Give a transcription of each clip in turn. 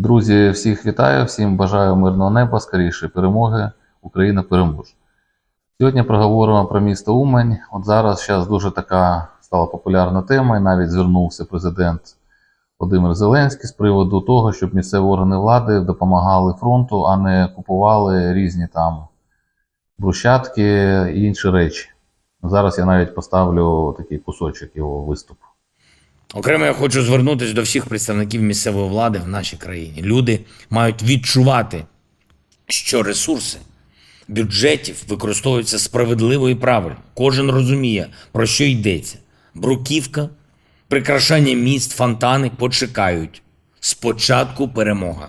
Друзі, всіх вітаю, всім бажаю мирного неба, скоріше перемоги. Україна переможе. Сьогодні проговоримо про місто Умань. От зараз зараз дуже така стала популярна тема, і навіть звернувся президент Володимир Зеленський з приводу того, щоб місцеві органи влади допомагали фронту, а не купували різні там брусчатки і інші речі. Зараз я навіть поставлю такий кусочок його виступу. Окремо я хочу звернутися до всіх представників місцевої влади в нашій країні. Люди мають відчувати, що ресурси бюджетів використовуються справедливо і правильно. Кожен розуміє, про що йдеться. Бруківка, прикрашання міст, фонтани почекають. Спочатку перемога.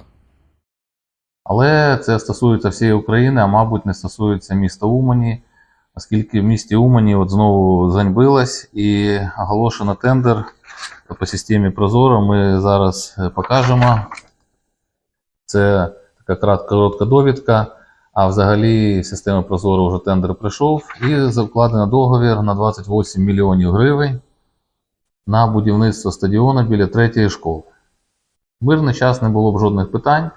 Але це стосується всієї України, а мабуть, не стосується міста Умані, оскільки в місті Умані от знову заньбилось і оголошено тендер по системі Прозоро. Ми зараз е, покажемо. Це така коротка довідка. А взагалі система Прозоро вже тендер прийшов і закладено договір на 28 мільйонів гривень на будівництво стадіону біля третьої школи. Мирний час не було б жодних питань.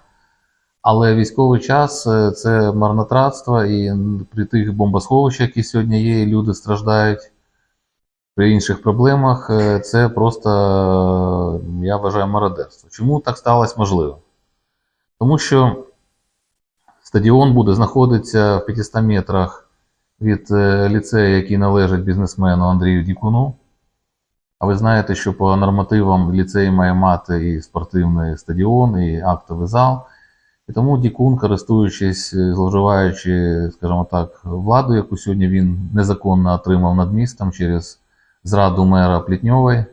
Але військовий час е, це марнотратство, і при тих бомбосховищах, які сьогодні є, люди страждають при інших проблемах, е, це просто, е, я вважаю, мародерство. Чому так сталося можливо? Тому що стадіон буде знаходитися в 500 метрах від ліцею, який належить бізнесмену Андрію Дікуну. А ви знаєте, що по нормативам ліцей має мати і спортивний стадіон, і актовий зал. І тому Дікун, користуючись, е, зловживаючи, скажімо так, владу, яку сьогодні він незаконно отримав над містом через зраду мера Плітньової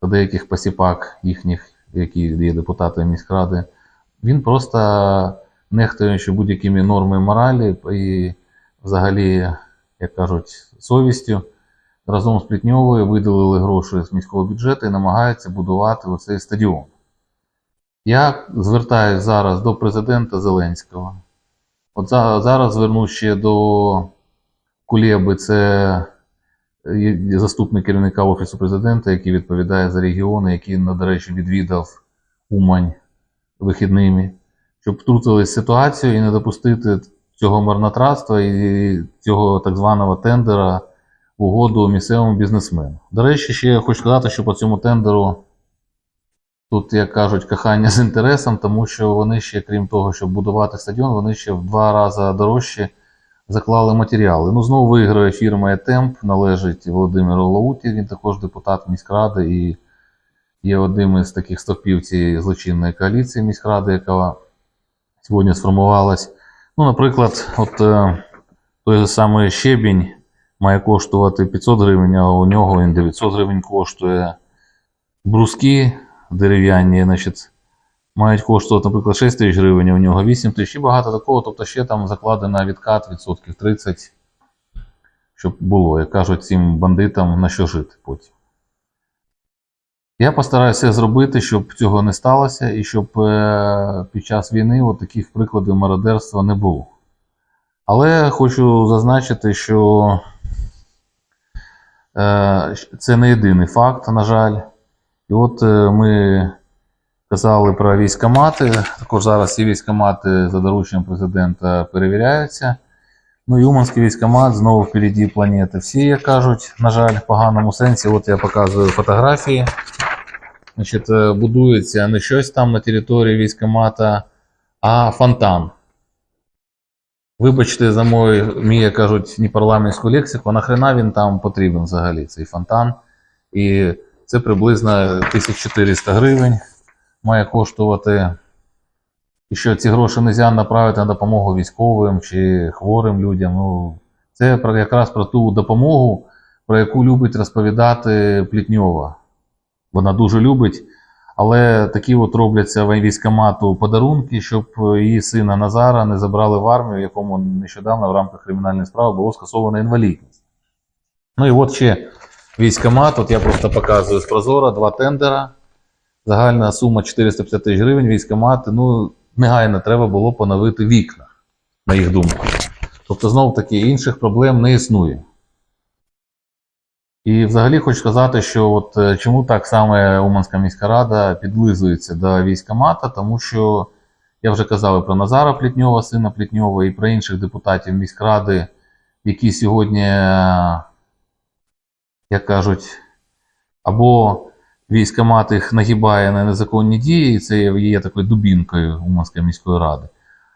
та деяких посіпак їхніх, які є депутати міськради, він просто нехтуючи будь-якими нормами моралі і взагалі, як кажуть, совістю, разом з Плітньовою виділили гроші з міського бюджету і намагаються будувати оцей стадіон. Я звертаюся зараз до президента Зеленського. От зараз звернусь ще до Кулєби, це заступник керівника Офісу президента, який відповідає за регіони, який, до речі, відвідав Умань вихідними, щоб втрутились в ситуацію і не допустити цього марнотратства і цього так званого тендера в угоду місцевому бізнесмену. До речі, ще хочу сказати, що по цьому тендеру. Тут, як кажуть, кохання з інтересом, тому що вони ще, крім того, щоб будувати стадіон, вони ще в два рази дорожче заклали матеріали. Ну, знову виграє фірма «Етемп», належить Володимиру Лауті, він також депутат міськради і є одним із таких стовпів цієї злочинної коаліції міськради, яка сьогодні сформувалась. Ну, наприклад, от е, той же самий щебінь має коштувати 500 гривень, а у нього він 900 гривень коштує. Бруски дерев'яні, значить, мають коштувати, наприклад, 6 тисяч гривень, у нього 8 тисяч і багато такого, тобто ще там закладено відкат відсотків 30, щоб було, як кажуть, цим бандитам на що жити потім. Я постараюся зробити, щоб цього не сталося, і щоб е, під час війни от таких прикладів мародерства не було. Але хочу зазначити, що е, це не єдиний факт, на жаль. І от е, ми казали про військомати. Також зараз ці військомати за дорученням президента перевіряються. Ну, і Уманський військомат знову впереді планети. Всі, як кажуть, на жаль, в поганому сенсі. От я показую фотографії. Значить, е, будується не щось там на території військомата, а фонтан. Вибачте за мой, мій, як кажуть, непарламентську лексику, нахрена він там потрібен взагалі, цей фонтан. І це приблизно 1400 гривень має коштувати. І що ці гроші не можна направити на допомогу військовим чи хворим людям. Ну, це якраз про ту допомогу, про яку любить розповідати Плітньова. Вона дуже любить. Але такі от робляться військомату подарунки, щоб її сина Назара не забрали в армію, якому нещодавно в рамках кримінальної справи було скасована інвалідність. Ну і от ще військомат, от я просто показую з Прозора, два тендера. Загальна сума 450 тисяч гривень. Військомат, ну, негайно треба було поновити вікна, на їх думку. Тобто, знов таки інших проблем не існує. І взагалі хочу сказати, що от е, чому так саме Уманська міська рада підлизується до військомата, тому що я вже казав і про Назара Плітньова, сина Плітньова, і про інших депутатів міськради, які сьогодні, як кажуть, або військомат їх нагибає на незаконні дії, і це є такою дубінкою Уманської міської ради.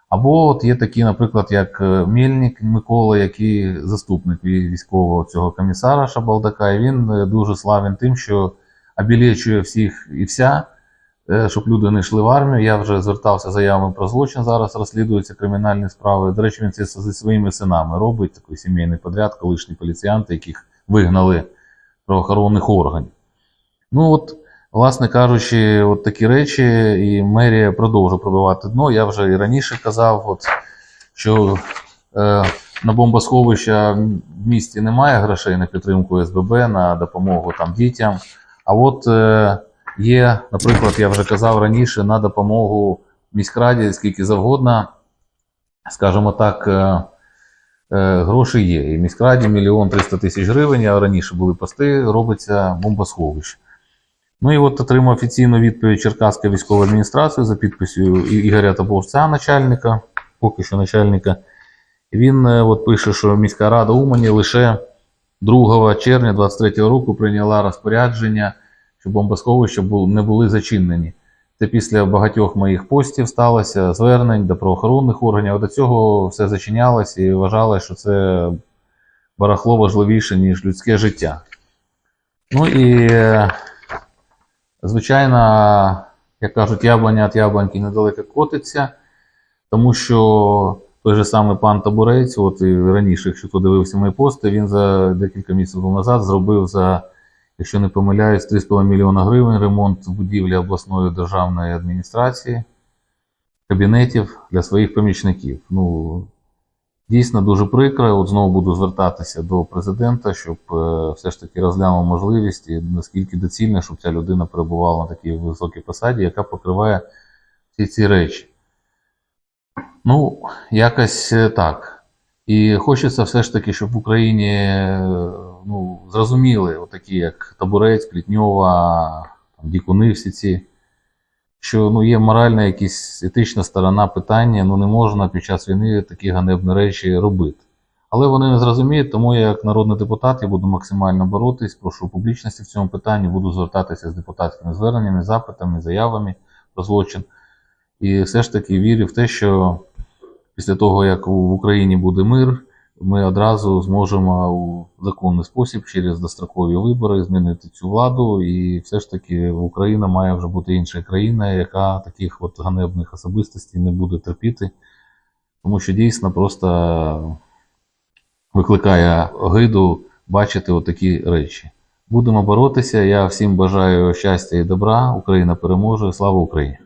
Або от є такі, наприклад, як е, Мельник Микола, який заступник військового цього комісара Шабалдака, і він е, дуже славен тим, що обілечує всіх і вся, е, щоб люди не йшли в армію. Я вже звертався заявами про злочин. Зараз розслідуються кримінальні справи. До речі, він це зі своїми синами робить такий сімейний подряд, колишні поліціянти, яких вигнали правоохоронних органів. Ну от, власне кажучи, от такі речі, і мерія продовжує пробивати дно. Я вже і раніше казав, от, що е, на бомбосховища в місті немає грошей на підтримку СББ, на допомогу там дітям. А от е, є, наприклад, я вже казав раніше, на допомогу міськраді, скільки завгодно, скажімо так, е, гроші є. І в міськраді мільйон триста тисяч гривень, а раніше були пости, робиться бомбосховище. Ну і от отримав офіційну відповідь Черкаської військової адміністрації за підписю Ігоря Табовця, начальника, поки що начальника. Він е, от пише, що міська рада Умані лише 2 червня 2023 року прийняла розпорядження, що бомбосховища не були зачинені. Це після багатьох моїх постів сталося, звернень до правоохоронних органів. До цього все зачинялося і вважалося, що це барахло важливіше, ніж людське життя. Ну і Звичайно, як кажуть, яблуня від яблуньки недалеко котиться, тому що той же самий пан Табурець, от і раніше, якщо хто дивився мої пости, він за декілька місяців назад зробив за, якщо не помиляюсь, 3,5 мільйона гривень ремонт будівлі обласної державної адміністрації, кабінетів для своїх помічників. Ну, Дійсно дуже прикро. От знову буду звертатися до президента, щоб е, все ж таки розглянув можливість і наскільки доцільно, щоб ця людина перебувала на такій високій посаді, яка покриває всі ці речі. Ну, якось е, так. І хочеться все ж таки, щоб в Україні ну, зрозуміли, отакі як Табурець, Плітньова, там, Дікуни, всі ці що ну, є моральна якась етична сторона питання, ну не можна під час війни такі ганебні речі робити. Але вони не зрозуміють, тому я як народний депутат я буду максимально боротись, прошу публічності в цьому питанні, буду звертатися з депутатськими зверненнями, запитами, заявами про злочин. І все ж таки вірю в те, що після того, як в Україні буде мир, ми одразу зможемо у законний спосіб через дострокові вибори змінити цю владу, і все ж таки Україна має вже бути інша країна, яка таких от ганебних особистостей не буде терпіти, тому що дійсно просто викликає огиду бачити отакі речі. Будемо боротися. Я всім бажаю щастя і добра. Україна переможе. Слава Україні!